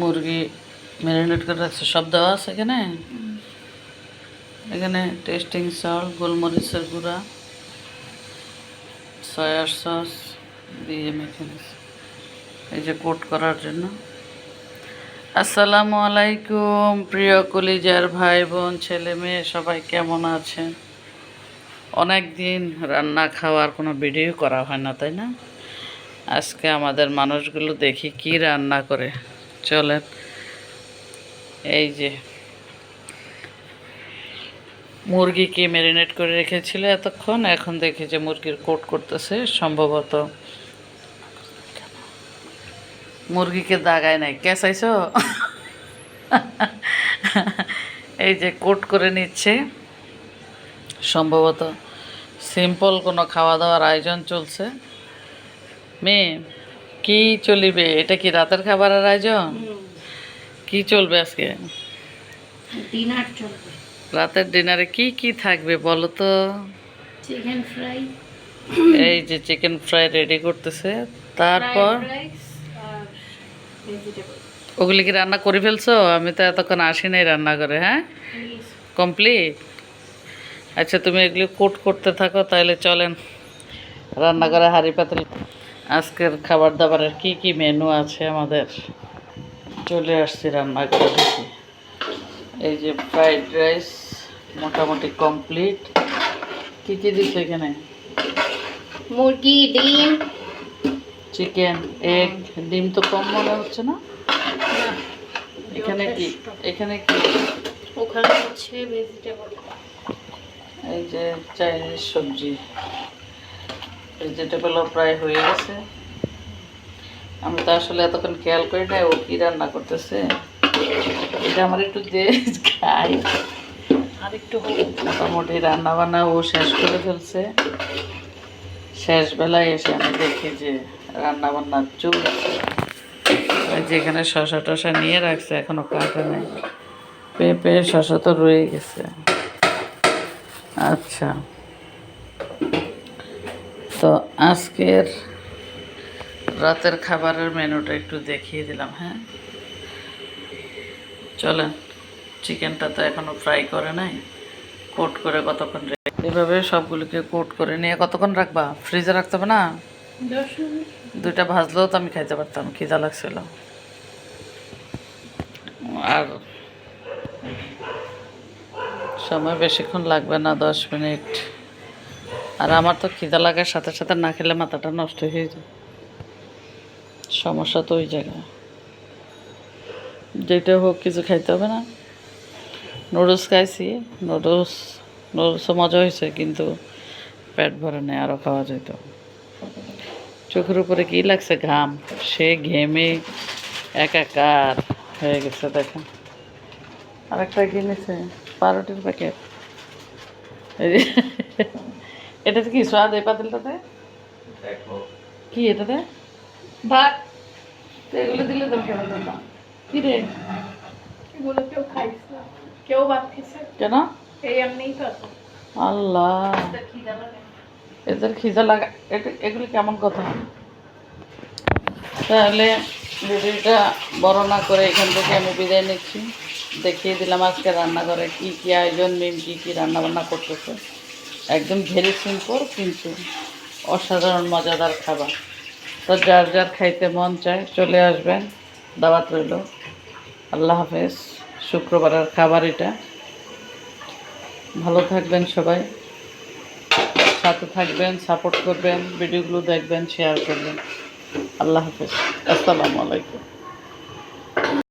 মুরগি ম্যারিনেট করে রাখছে সব দেওয়া আছে এখানে? এখানে টেস্টিং সল্ট গোলমরিচের গুঁড়া সয়া সস দিয়ে মেখে এই যে কোট করার জন্য। আসসালামু আলাইকুম প্রিয় কলিজার ভাই বোন ছেলে মেয়ে সবাই কেমন আছেন? অনেক দিন রান্না খাওয়ার কোনো ভিডিও করা হয় না তাই না? আজকে আমাদের মানুষগুলো দেখি কি রান্না করে। চলেন এই যে। মুরগিকে ম্যারিনেট করে রেখেছিল এতক্ষণ, এখন দেখি যে মুরগির কোট করতেছে, সম্ভবত। মুরগিকে দাগায় নাই। কে চাইছো? এই যে কোট করে নিচ্ছে। সম্ভবত সিম্পল কোনো খাওয়া দাওয়ার আয়োজন চলছে। মেয়ে কি চলিবে? এটা কি রাতের খাবারের আয়োজন? কি চলবে আজকে? ডিনার চলবে। রাতের ডিনারে কি কি থাকবে বলো তো? Chicken fry. এই যে চিকেন ফ্রাই রেডি করতেছে। তারপর? ওগুলি কি রান্না করে ফেলছো? আমি তো এতক্ষণ আসি নাই রান্না করে হ্যাঁ কমপ্লিট? আচ্ছা তুমি এগুলি কোট করতে থাকো তাহলে চলেন। রান্না করে হাঁড়ি পাতিল আজকের খাবার দাবারের কি কি মেনু আছে আমাদের? চলে আসছি রান্না করে দেখি। এই যে ফ্রাইড রাইস মোটামুটি কমপ্লিট কি কি দিচ্ছে এখানে? মুরগি ডিম। চিকেন এগ ডিম তো কম মনে হচ্ছে না? এখানে কি? এখানে কি? ওখানে হচ্ছে ভেজিটেবল এই যে চাইনিজ সবজি। ভেজিটেবলও প্রায় হয়ে গেছে। আমি তো আসলে এতক্ষণ খেয়াল করি না ও কি রান্না করতেছে। এটা আমার একটু দে খাই। আর একটু মোটামুটি রান্না বান্না ও শেষ করে ফেলছে। শেষ বেলায় এসে আমি দেখি যে রান্না বান্না চলছে যেখানে শশা টশা নিয়ে রাখছে, এখনও কাটে নেই। পেঁপে শশা তো রয়ে গেছে। আচ্ছা। তো আজকের রাতের খাবারের মেনুটা একটু দেখিয়ে দিলাম হ্যাঁ? চলেন চিকেনটা তো এখনও ফ্রাই করে নাই। কোট করে কতক্ষণ এভাবে সবগুলোকে কোট করে নিয়ে কতক্ষণ রাখবা? ফ্রিজে রাখতে হবে না? দুইটা ভাজলেও তো আমি খাইতে পারতাম খিদা লাগছিল। আর সময় বেশিক্ষণ লাগবে না দশ মিনিট। আর আমার তো খিদা লাগার সাথে সাথে না খেলে মাথাটা নষ্ট হয়ে যায়। সমস্যা তো ওই জায়গায়। যেটা হোক কিছু খাইতে হবে না। নুডলস খাইছি, নুডলস, নুডলসও মজা হয়েছে, কিন্তু পেট ভরে নেই আরও খাওয়া যেত চোখের উপরে কী লাগছে? ঘাম। সে ঘেমে একাকার হয়ে গেছে, দেখেন। আরেকটা কিনেছে পাউরুটির প্যাকেট এটাতে কি স্বাদ এই পাতিলটাতে? কি এটাতে? ভাত। তো এগুলো দিলে তো খেয়ে না কি রে? এগুলো কেউ খাইছে কেউ ভাত খেয়েছে। কেন? এই এমনিই তো আল্লাহ। এদের খিদা লাগা। এটা- এগুলি কেমন কথা? তাহলে ভিডিওটা বড় না করে এখান থেকে আমি বিদায় নিচ্ছি। দেখিয়ে দিলাম আজকে রান্নাঘরে কি কি আয়োজন মিম কী কী রান্না বান্না করতেছে। একদম ভেরি সিম্পল, কিন্তু অসাধারণ, মজাদার খাবার। তো যার যার খাইতে মন চায়, চলে আসবেন। দাওয়াত রইল। আল্লাহ হাফেজ। শুক্রবারের খাবার এটা। ভালো থাকবেন সবাই। সাথে থাকবেন, সাপোর্ট করবেন, ভিডিওগুলো দেখবেন শেয়ার করবেন। আল্লাহ হাফেজ। আসসালামু আলাইকুম।